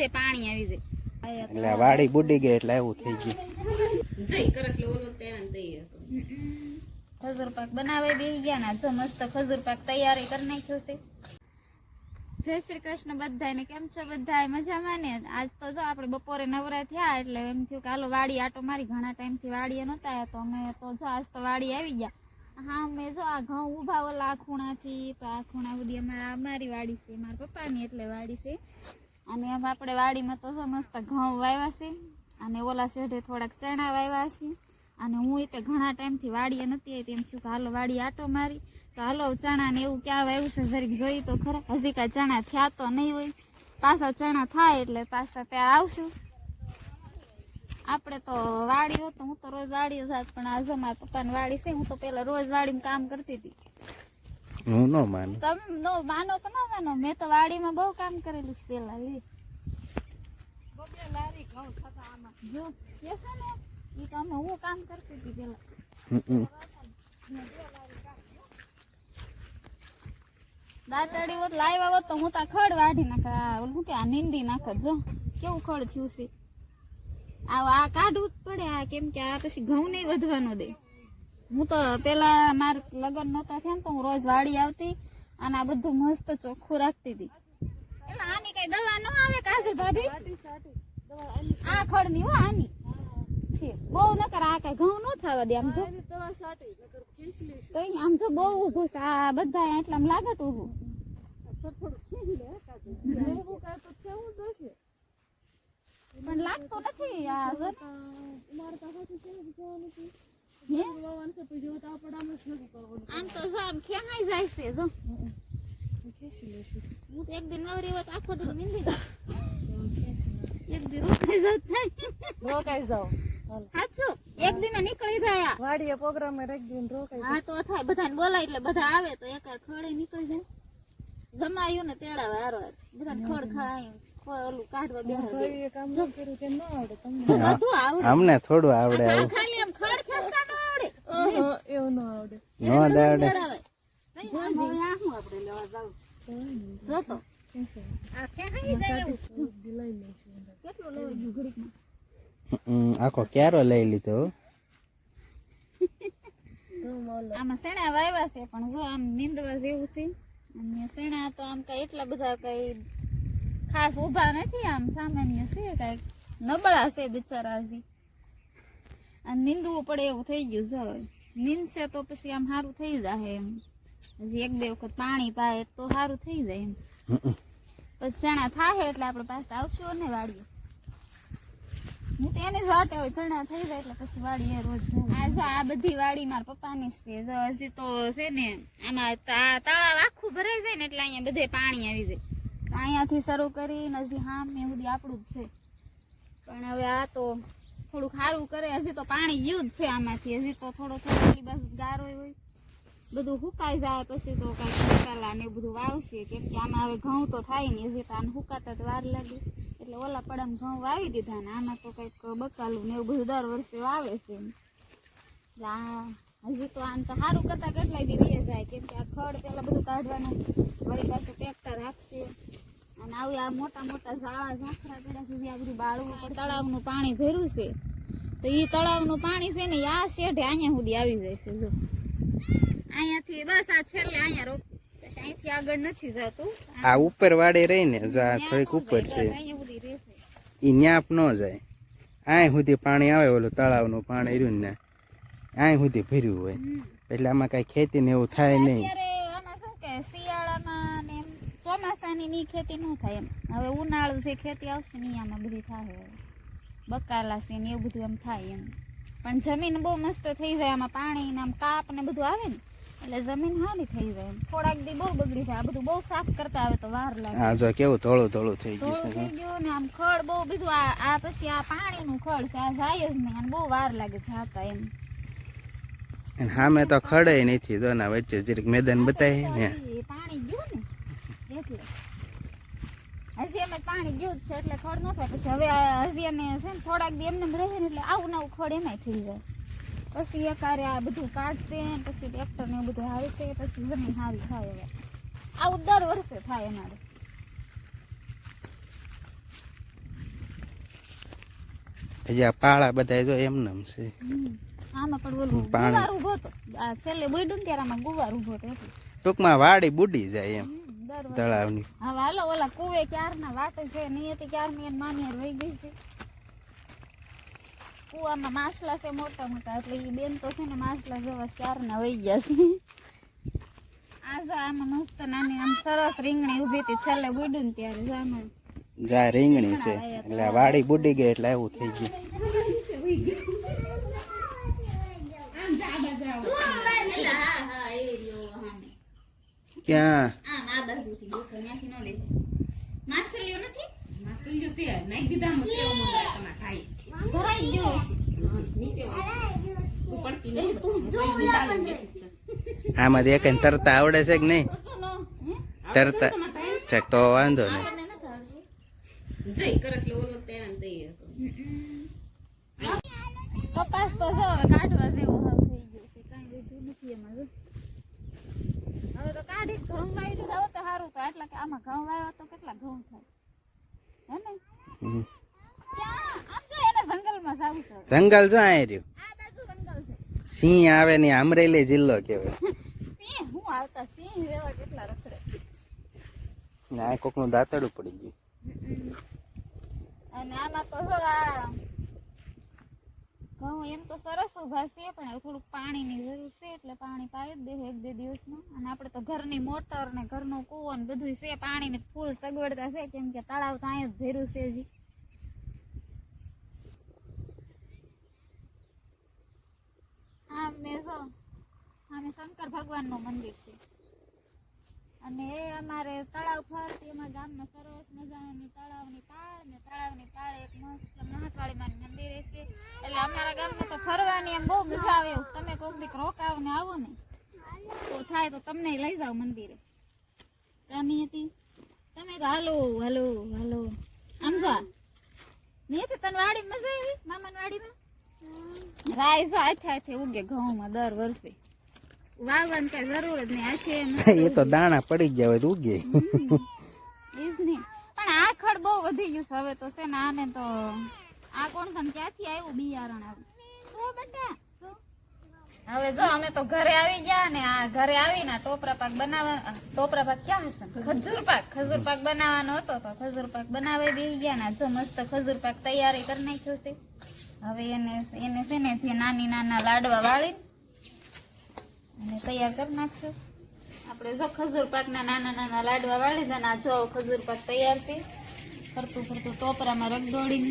બધે પાણી આવી જાય. એટલે વાડી બુડી ગઈ એટલે એવું થઈ ગયું. ખજૂર પાક બનાવે બેસી ગયા ના જો મસ્ત ખજૂર પાક તૈયારી કરી નાખ્યો છે. જય શ્રી કૃષ્ણ બધાને કેમ છો બધા મજામાં ને? આજ તો જો આપણે બપોરે નવરા થયા એટલે એમ થયું કે હાલો વાડી આટો મારી. ઘણા ટાઈમથી વાડીએ નહોતા આવ્યા તો અમે તો જો આજ તો વાડી આવી ગયા. હા મેં જો આ ઘઉં ઊભા ઓલા આ ખૂણાથી તો આ ખૂણા સુધી અમારા અમારી વાડી છે મારા પપ્પાની એટલે વાડી છે. અને એમ આપણે વાડીમાં તો સમજતા ઘઉં વાવ્યા છે અને ઓલા શેઢે થોડાક ચણા વાવ્યા છે. અને હું તે ઘણા ટાઈમથી વાડીએ નથી આવી તેમ છું કે હાલો વાડી આટો મારી. તો હાલો ચણા ને એવું ક્યાં વાવ્યું છે જરીક જોઈ તો ખરા. હજી કાંઈ ચણા થયા તો નહીં હોય. પાછા ચણા થાય એટલે પાછા ત્યાં આવશું. આપણે તો વાડી હોત તો હું તો રોજ વાડીએ જાત, પણ આજે મારા પપ્પાની વાડી છે. હું તો પહેલાં રોજ વાડીમાં કામ કરતી હતી. હું નો માનું. તમે નો માનો કે નો માનો મેં તો વાડીમાં બહુ કામ કરેલું છે પેલા લે. જો કે છે ને ઈ તો અમે હું કામ કરતી હતી પેલા. દાંતડી હોત લાવ્યા હોત તો હું તા ખડ વાઢી નાખ ઓલું કે આ નિંદી નાખત જો. કેવું ખડ થયું છે. આ આ કાઢવું જ પડે આ કેમ કે આ પછી ઘઉં નહીં વધવાનો દે. હું તો પેલા માર લગ્ન નતા થયા ને તો હું રોજ વાડી આવતી અને આ બધું મસ્ત ચોખ્ખું રાખતી હતી. એટલે આની કઈ દવા ન આવે કાજલ ભાભી? આ ખડની હો આની. બહુ નકર આ કઈ ઘઉં ન થવા દે આમ જો. કઈ આમ જો બહુ ઊભું છે. આ બધા એટલા લાગટ ઊભું. પણ લાગતું નથી આ? આમ તો જો આમ ખેહાઈ જાય છે જો. હું તો એક દિન નવરી હોત આખો દિવસ નીંદી એક દિન રોકાઈ જાઉં થાય. રોકાઈ જાઓ. સાચું એક દિન નીકળી જાય. વાડીએ પ્રોગ્રામ રાખી દઉં ને રોકાઈ હા તો થાય. બધાને બોલાય એટલે બધા આવે તો એક ખડે નીકળી જાય. જમાયું ને તેડાવે હારો બધા ખડ ખાય ઓલું કાઢવા જાઓ કામ ન કર્યું તે ન આવડે તમને. બધું આવડે. અમને થોડું આવડે આવું ખાલી આમ ખડ ખેંચતા ન આવડે એવું આવડે આવડે છું આખો ક્યારો લઈ લીધો? આમાં સેણા વાવ્યા છે, પણ જો આમ નીંદવા જેવું છે. અને સેણા તો આમ કઈ એટલા બધા કઈ ખાસ ઊભા નથી, આમ સામાન્ય છે કઈ નબળા છે બિચારા હજી. અને નીંદવું પડે એવું થઈ ગયું જો નીંદશે તો પછી આમ સારું થઈ જાય એમ. હજી એક બે વખત પાણી પાય તો સારું થઈ જાય એમ. પછી ચણા થાય એટલે આપણે પાસે આવશું ને વાડીએ. હું તો એની જ વાટે હોય ચણા થઈ જાય એટલે પછી વાડીએ રોજ. આ જો આ બધી વાડી મારા પપ્પાની જ છે. જો હજી તો છે ને આમાં તળાવ આખું ભરાઈ જાય ને એટલે અહીંયા બધે પાણી આવી જાય. તો અહીંયાથી શરૂ કરીને હજી હામ ને સુધી આપણું જ છે. પણ હવે આ તો થોડુંક સારું કરે. હજી તો પાણી યુદ્ધ છે આમાંથી. હજી તો થોડો થોડો બાજુ ગારો હોય. બધું હુકાઈ જાય, પછી તો કાંઈક બકાલા ને બધું વાવશે. કેમ કે આમાં હવે ઘઉં તો થાય નહીં. હજી તો આને હુકાતા જ વાર લાગે. એટલે ઓલા પડામાં ઘઉં વાવી દીધા ને આમાં તો કંઈક બકાલું ને એવું બધું દર વર્ષે વાવે છે. એટલે આ હજી તો આમ તો સારું કરતા કેટલાય દી જાય. કેમ કે આ ખડ પેલા બધું કાઢવાનું, વળી પાછું ટ્રેક્ટર રાખશે અને આવી આ મોટા મોટા ઝાડા ઝાખરા પેલા સુધી આ બધું બાળવું તળાવનું પાણી ભર્યું છે. તો એ તળાવનું પાણી છે ને આ શેઢે અહીંયા સુધી આવી જાય છે જો. અહીંયાથી બસ આ છેલ્લે અહીંયા રોક. અહીંથી આગળ નથી જતું. આ ઉપર વાડે રહી ને જો આ થોડીક ઉપર છે. એ ઈ ન્યાપ ન જાય. આય સુધી પાણી આવે ઓલું તળાવનું પાણી રહ્યું ને આય સુધી ભર્યું હોય. એટલે આમાં કઈ ખેતી ને એવું થાય નહીં અત્યારે આમાં શું કે શિયાળામાં ને એમ ચોમાસાની ની ખેતી ન થાય એમ. હવે ઉનાળું છે ખેતી આવશે ને આમાં બધી થાય બકાલા છે ને એવું બધું એમ થાય એમ. પણ જમીન બહુ મસ્ત થઈ જાય આમાં પાણી ને આમ કાપ ને બધું આવે ને એટલે જમીન સારી થઈ જાય થોડાક દી બહુ બગડી જાય આ બધું બહુ સાફ કરતા આવે તો વાર લાગે. હા જો કેવું ધોળું ધોળું થઈ ગયું થઈ ગયું ને આમ ખડ બહુ બધું આ આ પછી આ પાણીનું ખડ છે આ જાય જ નહીં અને બહુ વાર લાગે જાતા એમ. અને સામે તો ખડે નથી જો ના વચ્ચે જરીક મેદાન બતાય ને. પાણી ગયું ને એટલે હજી અમે પાણી ગયું છે એટલે ખડ ન થાય. પછી હવે હજી છે ને થોડાક દી એમને રહે ને એટલે આવું નવું ખડ એમાંય થઈ જાય. પછી એકારે આ બધું કાઢશે પછી ટ્રેક્ટર ને બધું આવે છે પછી જમીન સારી થાય હવે. આવું દર વર્ષે થાય અમારે. હજી આ પાળા બધા જો એમ એમ છે આમાં પણ ઓલું ગુવાર ઊભો તો આ છેલ્લે બુડ્યું ત્યારે આમાં ગુવાર ઊભો તો ટૂંકમાં વાડી બુડી જાય એમ. તળાવની. હા હાલો ઓલા કુવે ક્યારના વાટે છે નહીં હતી ક્યારની એની મામી હારે વહી ગઈ છે. કુવામાં માછલા છે મોટા મોટા એટલે એ બેન તો છે ને માછલા જેવા ક્યારના વહી ગયા છે. આ જો આમાં મસ્ત નાની આમ સરસ રીંગણી ઊભી હતી છેલ્લે ગુડું ને ત્યારે જો જા રીંગણી છે. એટલે વાડી બુડી ગઈ એટલે એવું થઈ ગયું. એટલે હા ન એ રહ્યો નથી? ક્યાં છે આ દીધા ત્યાંથી ન દેખાય. માછલીઓ નથી ભરાઈ ગયો એટલે તું જો આપણને. આમાંથી એક તરતા આવડે છે કે નહીં? તરતા. છે તો? વાંધો નહીં. આપણને નથી આવડતું. કપાસ તો. જો હવે કાઢવા જેવું હાવ થઈ ગયું છે. કાંઈ વધ્યું નથી એમાં જો. હવે ઘઉં વાવી દીધા હોત તો સારું તો આટલા કે આમાં ઘઉં વાવ્યા તો કેટલા ઘઉં થાય? હે ને? જંગલ જો આ રહ્યું સિંહ આવે ને અમરેલી જિલ્લો કેવાય સિંહ? હું આવતા સિંહ જેવા કેટલા રખડે? ને દાંતડું પડી ગયું. અને આમાં તો ઘઉં એમ તો સરસ ઊભા છે, પણ થોડુંક પાણીની જરૂર છે, એટલે પાણી પાઈ જ દે એક બે દિવસમાં. અને આપણે તો ઘરની મોટર ને ઘરનો કૂવો ને બધું છે, પાણીને ફૂલ સગવડતા છે, કેમ કે તળાવ તો અહીંયા જ ભેરું છે જી આમ મેં જો, આમે શંકર ભગવાનનું મંદિર છે. અને એ અમારે તળાવ ફરતી, અમારા ગામમાં સરસ મજાની તળાવની પાળ ને તળાવની પાળે એક મસ્ત મહાકાળી માનું મંદિર છે એટલે અમારા ગામમાં તો ફરવાની એમ બહુ મજા આવે એવું તમે કોઈક દીક રોકાવ ને આવો ને તો થાય તો તમને લઈ જાવ મંદિરે. ત્યાંની હતી. તમે તો હાલો હાલો હાલો. આમ જા નહીં તો તને વાડી મજા આવી મામાની વાડીમાં રાય જો આથે આથે ઉગે ઘઉંમાં દર વર્ષે. વાવવાની કઈ જરૂર જ નહીં આથે એ તો દાણા પડી ગયા હોય તો ઉગે. પણ આ ખડ બહુ વધી ગયું છે હવે તો છે ને આને તો કોણ ક્યાંથી આવ્યું બિયારણ આવ્યું તો બેટા હવે જો અમે તો ઘરે આવી ગયા ને આ ઘરે આવીને ટોપરા પાક બનાવવા ટોપરા પાક ક્યાં હશે? ખજૂર. પાક ખજૂર પાક બનાવવાનો હતો તો ખજૂર પાક બનાવી બી ગયા ને જો મસ્ત ખજૂર પાક તૈયારી કરી નાખ્યો છે. હવે એને એને છે ને જે નાની નાના લાડવા વાળી અને તૈયાર કરી નાખશું આપણે જો ખજૂર પાકના નાના નાના લાડવા વાળી ને આ જો ખજૂર પાક તૈયાર છે. ફરતું ફરતું ટોપરામાં રગદોડીને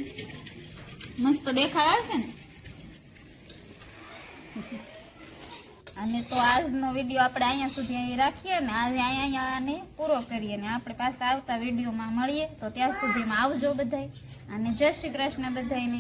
મસ્ત દેખાય છે ને? અને તો આજનો વીડિયો આપણે અહીંયા સુધી અહીં રાખીએ ને, આજે અહીંયા આને પૂરો કરીએ ને. આપણે પાછા આવતા વિડીયોમાં મળીએ. તો ત્યાં સુધીમાં આવજો બધાય. અને જય શ્રી કૃષ્ણ બધાયને.